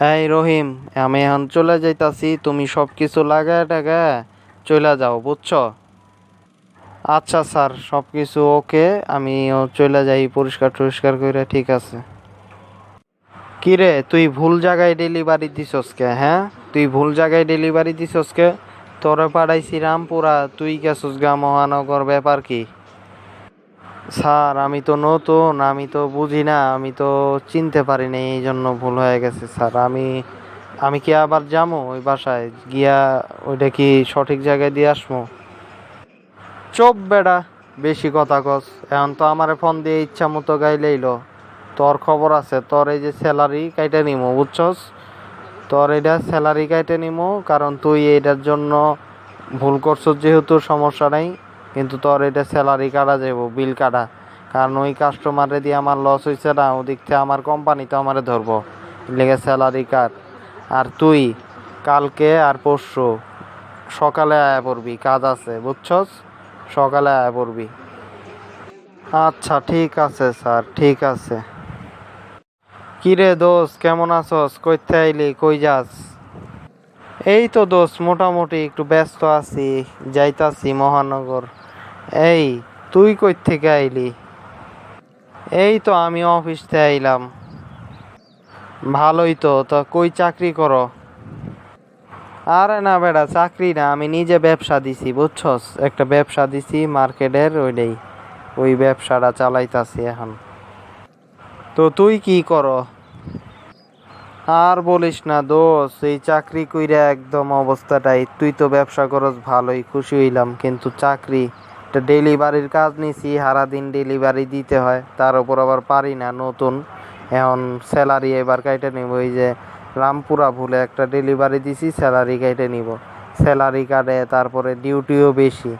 এই রহিম, আমি এখন চলে যাইতাছি, তুমি সব কিছু লাগায় টাগায় চলে যাও, বুঝছ? আচ্ছা স্যার সব কিছু ওকে, আমিও চলে যাই, পরিষ্কার টরিষ্কার করে ঠিক আছে। কিরে, তুই ভুল জায়গায় ডেলিভারি দিছস কে হ্যাঁ? তুই ভুল জায়গায় ডেলিভারি দিছস কে? তোরে পাঠাইছি রামপুরা, তুই গেছস গা মহানগর, ব্যাপার কি? স্যার, আমি তো নতুন, আমি তো বুঝি না, আমি তো চিনতে পারিনি এই জন্য ভুল হয়ে গেছে, স্যার। আমি আমি কি আবার যাব ওই বাসায়? গিয়া ওইটা কি সঠিক জায়গায় দিয়ে আসব চোপ বেড়া বেশি কথা কস। এখন তো আমারে ফোন দিয়ে ইচ্ছা মতো গাইলেইলো। তোর খবর আছে, তোর এই যে স্যালারি কাইটে নিমো, বুঝছস? তোর এটা স্যালারি কাইটে নিমো, কারণ তুই এটার জন্য ভুল করছস, যেহেতু সমস্যা নাই। কিন্তু তোর এটা স্যালারি কাটা যাব বিল কাটা। কারণ ওই কাস্টমারে দিয়ে আমার লস হয়েছে না, ওদিক থেকে আমার কোম্পানি তো আমারে ধরবো। লেগে স্যালারি কাট। আর তুই কালকে আর পরশু সকালে আয়া পড়বি, কাজ আছে, বুঝছস? সকালে আয়া পড়বি। আচ্ছা ঠিক আছে স্যার, ঠিক আছে। কিরে দোস্ত, কেমন আছস? কইতে আইলি, কই যাস? এই তো দোস্ত, মোটামুটি একটু ব্যস্ত আছি, যাইতাছি মহানগর। এই, তুই কই থেকে আইলি? এই তো আমি অফিস থেকে আইলাম। ভালোই তো তো কই চাকরি করো? আরে না বেড়া, চাকরি না, আমি নিজে ব্যবসা দিছি, বুঝছস? একটা ব্যবসা দিছি, মার্কেটের ওইটাই ওই ব্যবসাটা চালাইতাছি এখন। তো তুই কি করো? আর বলিস না দোষ, এই চাকরি কইরা একদম অবস্থাটাই। তুই তো ব্যবসা করস, ভালোই খুশি হইলাম, কিন্তু চাকরি এটা ডেলিভারির কাজ নিছি, সারাদিন ডেলিভারি দিতে হয়। তার উপর আবার পারি না, নতুন। এখন স্যালারি এবার কাইটে নিব, এই যে রামপুরা ভুলে একটা ডেলিভারি দিছি স্যালারি কাইটে নিব। স্যালারি কাটে, তারপরে ডিউটিও বেশি।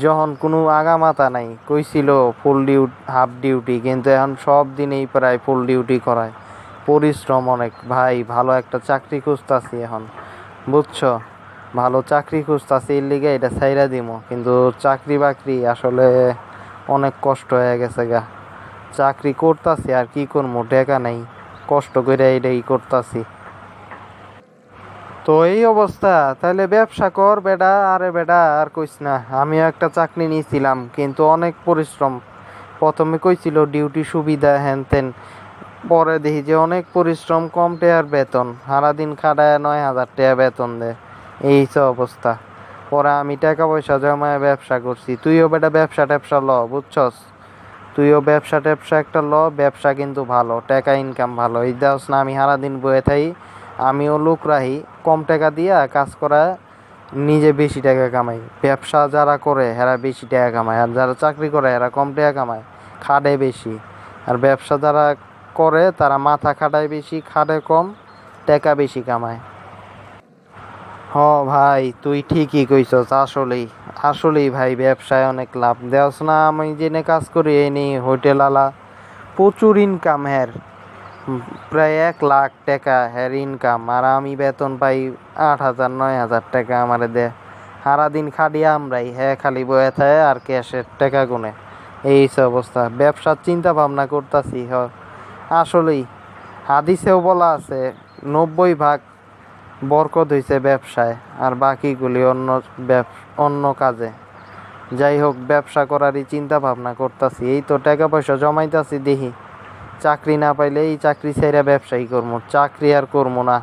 যখন কোনো আগামাতা নাই, কইছিল ফুল ডিউটি হাফ ডিউটি কিন্তু এখন সব দিনেই প্রায় ফুল ডিউটি করায়। পরিশ্রম অনেক। ভাই, ভালো একটা চাকরি খুঁজতাছি এখন। বুঝছ? ভালো চাকরি খুঁজতাছি, এর লিগে এটা ছাইরা দিমো। কিন্তু চাকরি বাকরি আসলে অনেক কষ্ট হয়ে গেছে গা। চাকরি করতাছি, আর কি করব টাকা নাই। কষ্ট করে এটাই করতাছি। তো এই অবস্থা। তাহলে ব্যবসা কর বেটা। আরে বেটা, আর কইস না। আমিও একটা চাকরি নিয়েছিলাম কিন্তু অনেক পরিশ্রম। প্রথমে কইছিল, ডিউটি সুবিধা হ্যান তেন। পরে দেখি যে অনেক পরিশ্রম, কম টাকার বেতন। সারাদিন খাটায় নয় হাজার টাকা বেতন দেয়। এই তো অবস্থা। পরে আমি টাকা পয়সা জমায় ব্যবসা করছি। তুইও বেটা ব্যবসা ট্যাবসা ল, বুঝছস? তুইও ব্যবসা ট্যাবসা একটা ল, ব্যবসা কিন্তু ভালো, টাকা ইনকাম ভালো। এই দাস না, আমি সারাদিন বয়ে থাই, আমিও লোক রাহি কম টাকা দিয়া কাজ করা, নিজে বেশি টাকা কামাই। ব্যবসা যারা করে এরা বেশি টাকা কামায়। আর যারা চাকরি করে এরা কম টাকা কামায়, খাটে বেশি। আর ব্যবসা যারা করে, তারা মাথা খাটায় বেশি, খাটে কম, টাকা বেশি কামায়। হ ভাই, তুই ঠিকই কইছস, আসলেই আসলেই ভাই ব্যবসায় অনেক লাভ। দেওয়াস না, আমি জেনে কাজ করি, এই নি হোটেল আলা। প্রচুর ইনকাম হ্যার প্রায় এক লাখ টাকা হ্যার ইনকাম আর আমি বেতন পাই আট হাজার, নয় হাজার টাকা আমারে দে। সারাদিন খাটিয়া আমরাই হ্যাঁ খালি বয়ে থাকে আর ক্যাশের টাকা গুনে। এই অবস্থা, ব্যবসার চিন্তা ভাবনা করতাছি, হ। আসলেই, হাদিসেও বলা আছে, নব্বই ভাগ বরকত হইছে ব্যবসায় আর বাকিগুলি অন্য অন্য কাজে। যাই হোক, ব্যবসা করারই চিন্তা ভাবনা করতেছি। এই তো টাকা পয়সা জমাইতেছি, দেখি। চাকরি না পাইলে এই চাকরি ছেড়ে ব্যবসায়ী করব চাকরি আর করব না।